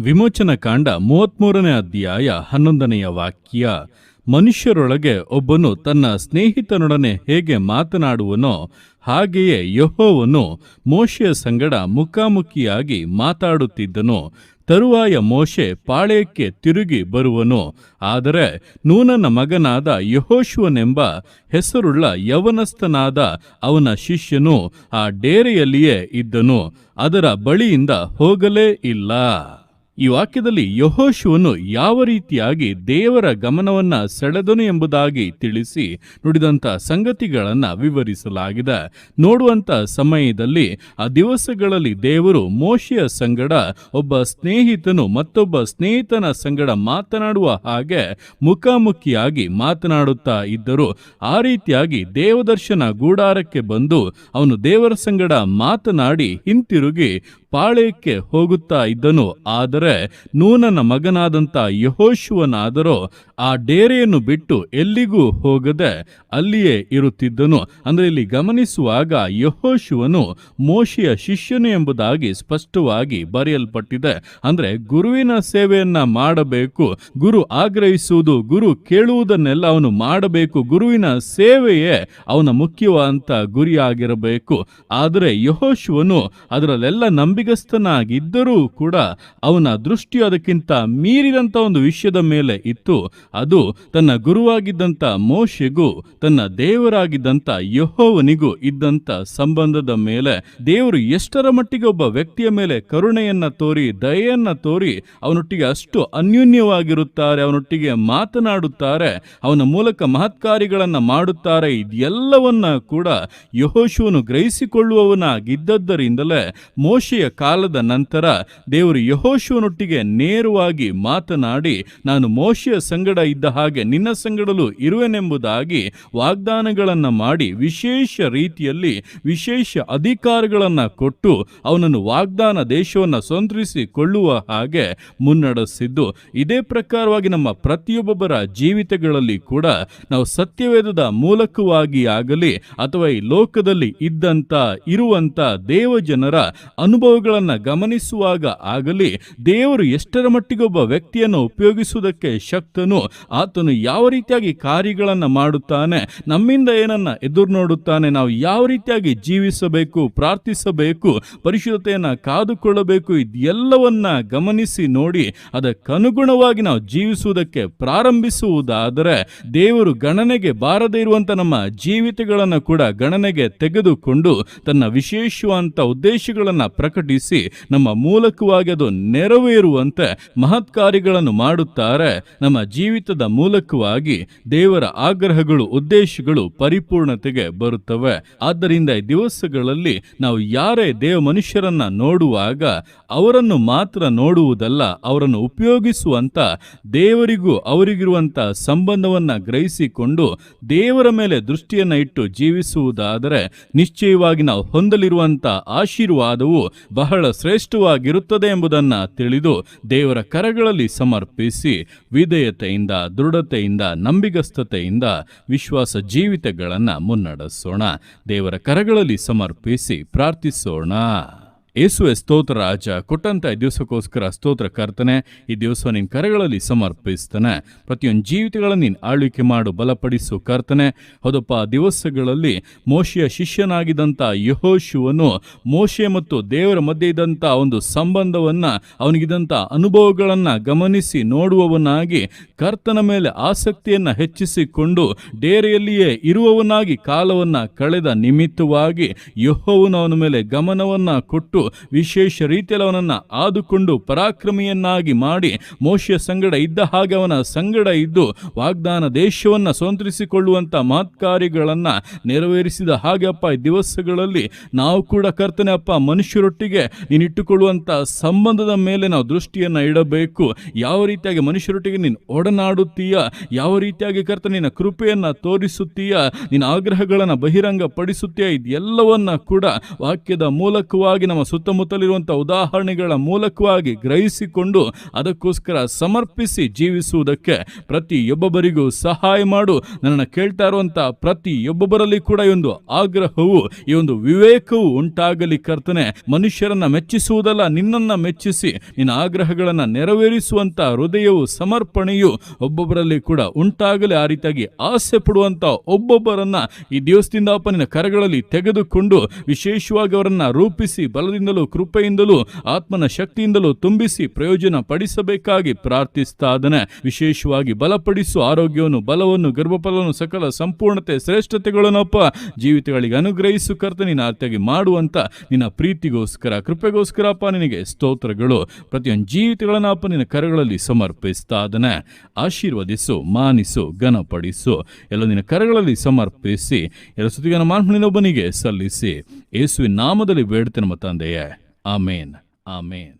ವಿಮೋಚನ ಕಾಂಡ ಮೂವತ್ಮೂರನೇ ಅಧ್ಯಾಯ ಹನ್ನೊಂದನೆಯ ವಾಕ್ಯ, ಮನುಷ್ಯರೊಳಗೆ ಒಬ್ಬನು ತನ್ನ ಸ್ನೇಹಿತನೊಡನೆ ಹೇಗೆ ಮಾತನಾಡುವನೋ ಹಾಗೆಯೇ ಯಹೋವನು ಮೋಶೆಯ ಸಂಗಡ ಮುಖಾಮುಖಿಯಾಗಿ ಮಾತಾಡುತ್ತಿದ್ದನು. ತರುವಾಯ ಮೋಶೆ ಪಾಳೆಯಕ್ಕೆ ತಿರುಗಿ ಬರುವನು. ಆದರೆ ನೂನನ ಮಗನಾದ ಯಹೋಶುವನೆಂಬ ಹೆಸರುಳ್ಳ ಯವನಸ್ಥನಾದ ಅವನ ಶಿಷ್ಯನು ಆ ಡೇರೆಯಲ್ಲಿಯೇ ಇದ್ದನು. ಅದರ ಬಳಿಯಿಂದ ಹೋಗಲೇ ಇಲ್ಲ. ಈ ವಾಕ್ಯದಲ್ಲಿ ಯಹೋಶುವನ್ನು ಯಾವ ರೀತಿಯಾಗಿ ದೇವರ ಗಮನವನ್ನ ಸೆಳೆದನು ಎಂಬುದಾಗಿ ತಿಳಿಸಿ ನುಡಿದಂಥ ಸಂಗತಿಗಳನ್ನ ವಿವರಿಸಲಾಗಿದೆ. ನೋಡುವಂತ ಸಮಯದಲ್ಲಿ ಆ ದಿವಸಗಳಲ್ಲಿ ದೇವರು ಮೋಶೆಯ ಸಂಗಡ, ಒಬ್ಬ ಸ್ನೇಹಿತನು ಮತ್ತೊಬ್ಬ ಸ್ನೇಹಿತನ ಸಂಗಡ ಮಾತನಾಡುವ ಹಾಗೆ ಮುಖಾಮುಖಿಯಾಗಿ ಮಾತನಾಡುತ್ತಾ ಇದ್ದರು. ಆ ರೀತಿಯಾಗಿ ದೇವದರ್ಶನ ಗೂಡಾರಕ್ಕೆ ಬಂದು ಅವನು ದೇವರ ಸಂಗಡ ಮಾತನಾಡಿ ಹಿಂತಿರುಗಿ ಪಾಳೆಯಕ್ಕೆ ಹೋಗುತ್ತಾ ಇದ್ದನು. ಆದರೆ ನೂನನ ಮಗನಾದಂಥ ಯಹೋಶುವನಾದರೋ ಆ ಡೇರೆಯನ್ನು ಬಿಟ್ಟು ಎಲ್ಲಿಗೂ ಹೋಗದೆ ಅಲ್ಲಿಯೇ ಇರುತ್ತಿದ್ದನು. ಅಂದರೆ ಇಲ್ಲಿ ಗಮನಿಸುವಾಗ ಯಹೋಶುವನು ಮೋಶಿಯ ಶಿಷ್ಯನು ಎಂಬುದಾಗಿ ಸ್ಪಷ್ಟವಾಗಿ ಬರೆಯಲ್ಪಟ್ಟಿದೆ. ಅಂದರೆ ಗುರುವಿನ ಸೇವೆಯನ್ನ ಮಾಡಬೇಕು, ಗುರು ಆಗ್ರಹಿಸುವುದು, ಗುರು ಕೇಳುವುದನ್ನೆಲ್ಲ ಅವನು ಮಾಡಬೇಕು, ಗುರುವಿನ ಸೇವೆಯೇ ಅವನ ಮುಖ್ಯವಾದಂಥ ಗುರಿಯಾಗಿರಬೇಕು. ಆದರೆ ಯಹೋಶುವನು ಅದರಲ್ಲೆಲ್ಲ ನಂಬಿಗಸ್ತನಾಗಿದ್ದರೂ ಕೂಡ ಅವನ ದೃಷ್ಟಿ ಅದಕ್ಕಿಂತ ಮೀರಿದಂಥ ಒಂದು ವಿಷಯದ ಮೇಲೆ ಇತ್ತು. ಅದು ತನ್ನ ಗುರುವಾಗಿದ್ದಂಥ ಮೋಶೆಗೂ ತನ್ನ ದೇವರಾಗಿದ್ದಂಥ ಯಹೋವನಿಗೂ ಇದ್ದಂಥ ಸಂಬಂಧದ ಮೇಲೆ ದೇವರು ಎಷ್ಟರ ಮಟ್ಟಿಗೆ ಒಬ್ಬ ವ್ಯಕ್ತಿಯ ಮೇಲೆ ಕರುಣೆಯನ್ನ ತೋರಿ, ದಯೆಯನ್ನ ತೋರಿ ಅವನೊಟ್ಟಿಗೆ ಅಷ್ಟು ಅನ್ಯೋನ್ಯವಾಗಿರುತ್ತಾರೆ, ಅವನೊಟ್ಟಿಗೆ ಮಾತನಾಡುತ್ತಾರೆ, ಅವನ ಮೂಲಕ ಮಹತ್ಕಾರ್ಯಗಳನ್ನ ಮಾಡುತ್ತಾರೆ, ಇದೆಲ್ಲವನ್ನ ಕೂಡ ಯಹೋಶುವನು ಗ್ರಹಿಸಿಕೊಳ್ಳುವವನಾಗಿದ್ದದ್ದರಿಂದಲೇ ಮೋಶೆಯ ಕಾಲದ ನಂತರ ದೇವರು ಯಹೋಶುವನೊಟ್ಟಿಗೆ ನೇರವಾಗಿ ಮಾತನಾಡಿ, ನಾನು ಮೋಶೆಯ ಸಂಗಡ ಇದ್ದ ಹಾಗೆ ನಿನ್ನ ಸಂಗಡಲು ಇರುವೆನೆಂಬುದಾಗಿ ವಾಗ್ದಾನಗಳನ್ನು ಮಾಡಿ ವಿಶೇಷ ರೀತಿಯಲ್ಲಿ ವಿಶೇಷ ಅಧಿಕಾರಗಳನ್ನು ಕೊಟ್ಟು ಅವನನ್ನು ವಾಗ್ದಾನ ದೇಶವನ್ನು ಸಂತರಿಸಿಕೊಳ್ಳುವ ಹಾಗೆ ಮುನ್ನಡೆಸಿದ್ದು, ಇದೇ ಪ್ರಕಾರವಾಗಿ ನಮ್ಮ ಪ್ರತಿಯೊಬ್ಬೊಬ್ಬರ ಜೀವಿತಗಳಲ್ಲಿ ಕೂಡ ನಾವು ಸತ್ಯವೇದದ ಮೂಲಕವಾಗಿ ಆಗಲಿ ಅಥವಾ ಈ ಲೋಕದಲ್ಲಿ ಇದ್ದಂತ, ಇರುವಂತ ದೇವಜನರ ಅನುಭವಗಳನ್ನು ಗಮನಿಸುವಾಗ ಆಗಲಿ, ದೇವರು ಎಷ್ಟರ ಮಟ್ಟಿಗೊಬ್ಬ ವ್ಯಕ್ತಿಯನ್ನು ಉಪಯೋಗಿಸುವುದಕ್ಕೆ ಶಕ್ತನು, ಆತನು ಯಾವ ರೀತಿಯಾಗಿ ಕಾರ್ಯಗಳನ್ನು ಮಾಡುತ್ತಾನೆ, ನಮ್ಮಿಂದ ಏನನ್ನ ಎದುರು ನೋಡುತ್ತಾನೆ ನಾವು ಯಾವ ರೀತಿಯಾಗಿ ಜೀವಿಸಬೇಕು, ಪ್ರಾರ್ಥಿಸಬೇಕು, ಪರಿಶುದ್ಧತೆಯನ್ನು ಕಾದುಕೊಳ್ಳಬೇಕು, ಇದೆಲ್ಲವನ್ನ ಗಮನಿಸಿ ನೋಡಿ, ಅದಕ್ಕನುಗುಣವಾಗಿ ನಾವು ಜೀವಿಸುವುದಕ್ಕೆ ಪ್ರಾರಂಭಿಸುವುದಾದರೆ, ದೇವರು ಗಣನೆಗೆ ಬಾರದೇ ಇರುವಂತ ನಮ್ಮ ಜೀವಿತಗಳನ್ನು ಕೂಡ ಗಣನೆಗೆ ತೆಗೆದುಕೊಂಡು ತನ್ನ ವಿಶೇಷವಾದಂಥ ಉದ್ದೇಶಗಳನ್ನು ಪ್ರಕಟಿಸಿ ನಮ್ಮ ಮೂಲಕವಾಗಿ ಅದು ನೆರವೇರುವಂತೆ ಮಹತ್ಕಾರ್ಯಗಳನ್ನು ಮಾಡುತ್ತಾರೆ. ನಮ್ಮ ಜೀವಿತದ ಮೂಲಕವಾಗಿ ದೇವರ ಆಗ್ರಹಗಳು, ಉದ್ದೇಶಗಳು ಪರಿಪೂರ್ಣತೆಗೆ ಬರುತ್ತವೆ. ಆದ್ದರಿಂದ ಈ ದಿವಸಗಳಲ್ಲಿ ನಾವು ಯಾರೇ ದೇವ ಮನುಷ್ಯರನ್ನ ನೋಡುವಾಗ ಅವರನ್ನು ಮಾತ್ರ ನೋಡುವುದಲ್ಲ, ಅವರನ್ನು ಉಪಯೋಗಿಸುವಂತ, ದೇವರಿಗೂ ಅವರಿಗಿರುವಂತ ಸಂಬಂಧವನ್ನ ಗ್ರಹಿಸಿಕೊಂಡು ದೇವರ ಮೇಲೆ ದೃಷ್ಟಿಯನ್ನ ಇಟ್ಟು ಜೀವಿಸುವುದಾದರೆ ನಿಶ್ಚಯವಾಗಿ ನಾವು ಹೊಂದಲಿರುವಂತ ಆಶೀರ್ವಾದವು ಬಹಳ ಶ್ರೇಷ್ಠವಾಗಿರುತ್ತದೆ ಎಂಬುದನ್ನ ತಿಳಿದು ದೇವರ ಕರಗಳಲ್ಲಿ ಸಮರ್ಪಿಸಿ ವಿಧೇಯತೆಯಿಂದ, ದೃಢತೆಯಿಂದ, ನಂಬಿಗಸ್ತತೆಯಿಂದ ವಿಶ್ವಾಸ ಜೀವಿತಗಳನ್ನು ಮುನ್ನಡೆಸೋಣ. ದೇವರ ಕರಗಳಲ್ಲಿ ಸಮರ್ಪಿಸಿ ಪ್ರಾರ್ಥಿಸೋಣ. ಯೇಸುವೆ ಸ್ತೋತ್ರ ರಾಜ, ಕೊಟ್ಟಂತ ಈ ದಿವಸಕ್ಕೋಸ್ಕರ ಸ್ತೋತ್ರ ಕರ್ತನೆ, ಈ ದಿವಸ ನಿನ್ನ ಕರೆಗಳಲ್ಲಿ ಸಮರ್ಪಿಸ್ತಾನೆ. ಪ್ರತಿಯೊಂದು ಜೀವಿತಗಳನ್ನು ನೀನು ಆಳ್ವಿಕೆ ಮಾಡು, ಬಲಪಡಿಸು ಕರ್ತನೆ. ಹೌದಪ್ಪ ದಿವಸಗಳಲ್ಲಿ ಮೋಶೆಯ ಶಿಷ್ಯನಾಗಿದ್ದಂಥ ಯಹೋಶುವನು ಮೋಶೆ ಮತ್ತು ದೇವರ ಮಧ್ಯೆ ಇದ್ದಂಥ ಒಂದು ಸಂಬಂಧವನ್ನು ಅವನಿಗಿದ್ದಂಥ ಅನುಭವಗಳನ್ನು ಗಮನಿಸಿ ನೋಡುವವನಾಗಿ, ಕರ್ತನ ಮೇಲೆ ಆಸಕ್ತಿಯನ್ನು ಹೆಚ್ಚಿಸಿಕೊಂಡು ಡೇರೆಯಲ್ಲಿಯೇ ಇರುವವನಾಗಿ ಕಾಲವನ್ನು ಕಳೆದ ನಿಮಿತ್ತವಾಗಿ ಯಹೋವನು ಅವನ ಮೇಲೆ ಗಮನವನ್ನು ಕೊಟ್ಟು ವಿಶೇಷ ರೀತಿಯಲ್ಲಿ ಅವನನ್ನು ಆದುಕೊಂಡು ಪರಾಕ್ರಮಿಯನ್ನಾಗಿ ಮಾಡಿ ಮೋಶೆಯ ಸಂಗಡ ಇದ್ದ ಹಾಗೆ ಅವನ ಸಂಗಡ ಇದ್ದು ವಾಗ್ದಾನ ದೇಶವನ್ನು ಸ್ವಂತರಿಸಿಕೊಳ್ಳುವಂಥ ಮಹತ್ಕಾರ್ಯಗಳನ್ನು ನೆರವೇರಿಸಿದ ಹಾಗೆ ಅಪ್ಪ, ಈ ದಿವಸಗಳಲ್ಲಿ ನಾವು ಕೂಡ ಕರ್ತನೆ ಅಪ್ಪ, ಮನುಷ್ಯರೊಟ್ಟಿಗೆ ನೀನು ಇಟ್ಟುಕೊಳ್ಳುವಂಥ ಸಂಬಂಧದ ಮೇಲೆ ನಾವು ದೃಷ್ಟಿಯನ್ನು ಇಡಬೇಕು. ಯಾವ ರೀತಿಯಾಗಿ ಮನುಷ್ಯರೊಟ್ಟಿಗೆ ನೀನು ಒಡನಾಡುತ್ತೀಯ? ಯಾವ ರೀತಿಯಾಗಿ ಕರ್ತ ನಿನ್ನ ಕೃಪೆಯನ್ನು ತೋರಿಸುತ್ತೀಯ? ನಿನ್ನ ಆಗ್ರಹಗಳನ್ನು ಬಹಿರಂಗ ಪಡಿಸುತ್ತೀಯ ಇದೆಲ್ಲವನ್ನ ಕೂಡ ವಾಕ್ಯದ ಮೂಲಕವಾಗಿ ನಮ್ಮ ಸುತ್ತಮುತ್ತಲಿರುವಂಥ ಉದಾಹರಣೆಗಳ ಮೂಲಕವಾಗಿ ಗ್ರಹಿಸಿಕೊಂಡು ಅದಕ್ಕೋಸ್ಕರ ಸಮರ್ಪಿಸಿ ಜೀವಿಸುವುದಕ್ಕೆ ಪ್ರತಿಯೊಬ್ಬೊಬ್ಬರಿಗೂ ಸಹಾಯ ಮಾಡು. ನನ್ನನ್ನು ಕೇಳ್ತಾ ಇರುವಂಥ ಪ್ರತಿಯೊಬ್ಬೊಬ್ಬರಲ್ಲಿ ಕೂಡ ಈ ಒಂದು ಆಗ್ರಹವು, ಈ ಒಂದು ವಿವೇಕವು ಉಂಟಾಗಲಿ ಕರ್ತನೆ. ಮನುಷ್ಯರನ್ನ ಮೆಚ್ಚಿಸುವುದಲ್ಲ, ನಿನ್ನನ್ನ ಮೆಚ್ಚಿಸಿ, ನಿನ್ನ ಆಗ್ರಹಗಳನ್ನು ನೆರವೇರಿಸುವಂತ ಹೃದಯವು, ಸಮರ್ಪಣೆಯು ಒಬ್ಬೊಬ್ಬರಲ್ಲಿ ಕೂಡ ಉಂಟಾಗಲಿ. ಆ ರೀತಿಯಾಗಿ ಆಸೆ ಪಡುವಂಥ ಒಬ್ಬೊಬ್ಬರನ್ನ ಈ ದಿವಸದಿಂದ ಅಪ್ಪ ಕರಗಳಲ್ಲಿ ತೆಗೆದುಕೊಂಡು ವಿಶೇಷವಾಗಿ ಅವರನ್ನ ರೂಪಿಸಿ ಬಲದಿಂದಲೂ ಕೃಪೆಯಿಂದಲೂ, ಆತ್ಮನ ಶಕ್ತಿಯಿಂದಲೂ ತುಂಬಿಸಿ ಪ್ರಯೋಜನ ಪಡಿಸಬೇಕಾಗಿ ಪ್ರಾರ್ಥಿಸ್ತಾ ವಿಶೇಷವಾಗಿ ಬಲಪಡಿಸು ಆರೋಗ್ಯವನ್ನು, ಬಲವನ್ನು, ಗರ್ಭಫಲವನ್ನು, ಸಕಲ ಸಂಪೂರ್ಣತೆ ಶ್ರೇಷ್ಠತೆಗಳನ್ನು ಅಪ್ಪ ಜೀವಿತಗಳಿಗೆ ಅನುಗ್ರಹಿಸು ಕರ್ತ ನಿನ್ನ ಆರ್ತಿಯಾಗಿ ಮಾಡುವಂತ ನಿನ್ನ ಪ್ರೀತಿಗೋಸ್ಕರ ಕೃಪೆಗೋಸ್ಕರ ಅಪ್ಪ ನಿನಗೆ ಸ್ತೋತ್ರಗಳು. ಪ್ರತಿಯೊಂದು ಜೀವಿತಗಳನ್ನು ಅಪ್ಪ ನಿನ್ನ ಕರಗಳಲ್ಲಿ ಸಮರ್ಪಿಸ್ತಾ ಆಶೀರ್ವದಿಸು, ಮಾನಿಸು, ಘನಪಡಿಸು. ಎಲ್ಲ ನಿನ್ನ ಕರಗಳಲ್ಲಿ ಸಮರ್ಪಿಸಿ, ಎಲ್ಲ ಸುತ್ತಿಗನ ಮಾನ್ಮನಿನೊಬ್ಬನಿಗೆ ಸಲ್ಲಿಸಿ. ಯೇಸುವಿನ ನಾಮದಲ್ಲಿ ಬೇಡ್ತೇನೆ ನಮ್ಮ ஆண்டவரே அமேன் அமேன்